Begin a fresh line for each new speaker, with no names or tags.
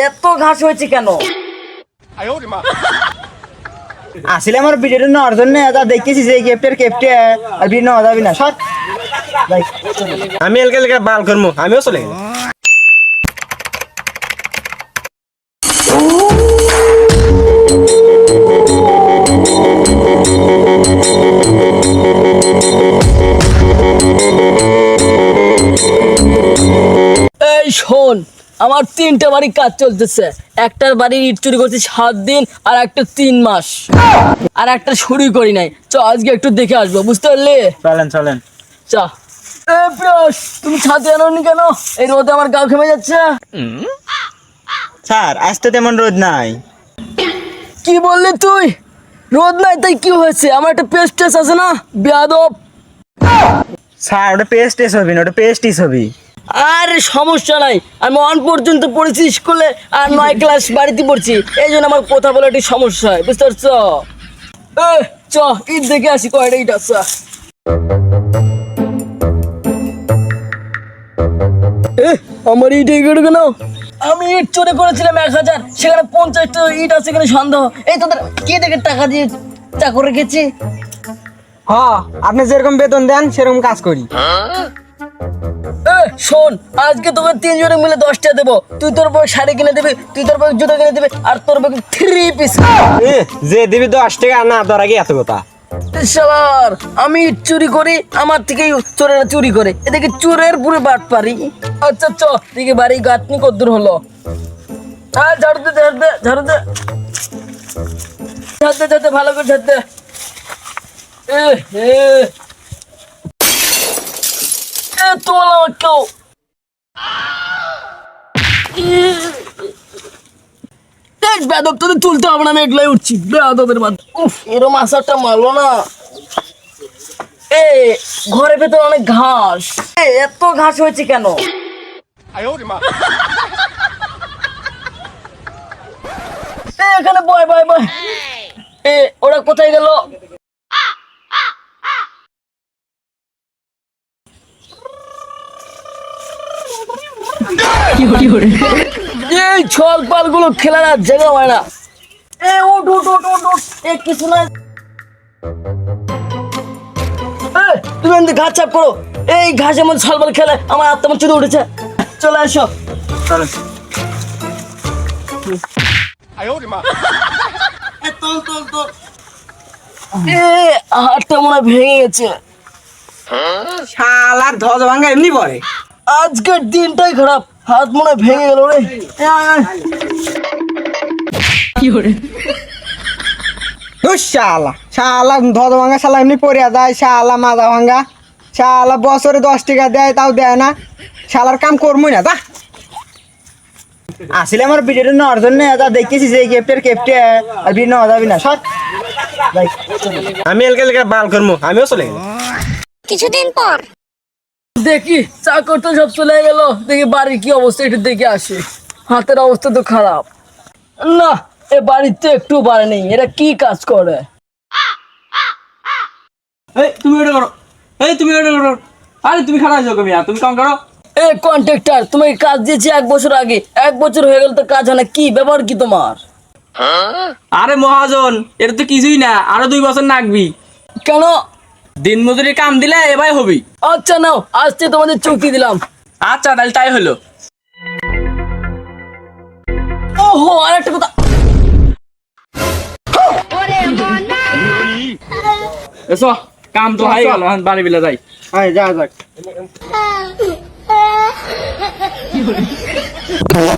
এত ঘাস হয়েছে কেন?
আসলে আমার ভিডিওটা নেওয়ার জন্য যা দেখতেছি যে কেপটের কেপটে আর ভিডিও নেওয়া যাবে না। সর।
আমি এলকে এলকে বাল করব আমিও চলে গেলাম।
শোন আমার তিনটা বাড়ি কাজ চলতেছে। একটার বাড়ি ইট চুরি করছি সাত দিন আর একটা তিন মাস। আর একটা শুরু করি নাই। চ আজকে একটু দেখে আসব বুঝতে পারলি?
চলেন চলেন।
চ। এ প্রিয়স তুমি ছাদে আনোনি কেন? এই রোদে আমার গা ঘেমে যাচ্ছে।
স্যার আজ তো তেমন রোদ নাই।
কি বললি তুই? রোদ নাই তাই কি হয়েছে? আমার একটা পেস্ট টেস্ট আছে না? বেয়াদব।
স্যার ওটা পেস্ট টেস্ট হবে না ওটা পেস্টিস হবে।
আর সমস্যা নাই। আমি ওয়ান পর্যন্ত পড়েছি স্কুলে আর নয় ক্লাস বাড়িতে পড়ছি। এই জন্য আমার কথা বলে একটু সমস্যা হয় বুঝতে পারছ? চ ঈদ দেখে আসি কয়টা ঈদ আছে। আমার ইট এগুলো কেন? আমি ইট চোরে করেছিলাম এক হাজার সেখানে পঞ্চাশটা ইট আছে এখানে সন্দেহ। এই তোদের কে দেখে টাকা দিয়ে চাকর রেখেছি?
হ্যাঁ আপনি যেরকম বেতন দেন সেরকম কাজ করি।
এ, শোন আজকে তোকে তিনজনে মিলে দশটা দেবো। তুই তোর বই শাড়ি কিনে দিবি তুই তোর বই জুতো কিনে দিবি আর তোর বই থ্রি পিস
যে দিবি দশ টাকা না তোর আগে এত কথা।
সবার আমি চুরি করি আমার থেকেই চোরেরা চুরি করে। এদিকে চোরের পুরো বাট পারি আচ্ছা চ দিকে বাড়ি গাঁথনি কদ্দূর হলো। হ্যাঁ ঝাড়ু দে ঝাড়ু দে ঝাড়ু দে। ঝাড় দে ঝাড় দে ভালো করে ঝাড় দে। এ। তোলা কেউ দেখ বেদব তোদের তুলতে হবে না আমি এগুলাই উঠছি। বেদবের উফ এরম আসারটা মারলো না। এ ঘরে ভেতর অনেক ঘাস। এ, এত ঘাস হয়েছে কেন? এখানে বয় বয় বয়। এ ওরা কোথায় গেল? এই ছল পালগুলো খেলার আর জায়গা হয় না। এ উঠ উঠ উঠ উঠ উঠ। এ কিছু না এ, তুমি এমনি ঘাস চাপ করো। এই ঘাসের মধ্যে ছলবল খেলে আমার আত্মা চুদে উঠেছে। চলে আসো হাতটা মনে হয় ভেঙে গেছে।
শালার ধ্বজ ভাঙ্গা এমনি পড়ে
আজকের দিনটাই খারাপ। হাত মনে ভেঙে গেল রে। আয়।
শালা শালা ধ্বজ ভাঙ্গা শালা এমনি পড়িয়া যায় শালা মাজা ভাঙ্গা শালা বছরে দশ টাকা দেয় তাও দেয় না। শালার কাম করবই না তা আসলে আমার ভিডিওটা নেওয়ার জন্য যা দেখেছি যে কেপটের কেপটে আর ভিডিও নেওয়া যাবে না সর।
আমি এলকে এলকে বাল করব আমিও চলে গেলাম।
কিছুদিন পর
দেখি চাকর তো সব চলে গেল। দেখি বাড়ির কি অবস্থা একটু দেখে আসি। হাতের অবস্থা তো খারাপ। না এ বাড়িতে একটু বাড়ে নেই এরা কি কাজ করে?
এই তুমি ওটা করো। এই তুমি ওটা করো। আরে তুমি খারাপ আছো মিয়া? তুমি কাম করো।
এ কন্ট্রাক্টর কাজ দিয়েছি এক বছর আগে। এক বছর হয়ে গেল তো কাজ হয় না কি ব্যাপার কি তোমার?
আরে মহাজন এটা তো কিছুই না। আরও দুই বছর নাকবি।
কেন?
দিন মজুরি কাম দিলে এবার হবি।
আচ্ছা নাও আজকে তোমাদের চুক্তি দিলাম।
আচ্ছা তাহলে তাই হলো।
ওহো আর একটা কথা।
এসো কাম তো হয়ে গেল এখন বাড়ি বিলে যাই।
আয় যা যাক।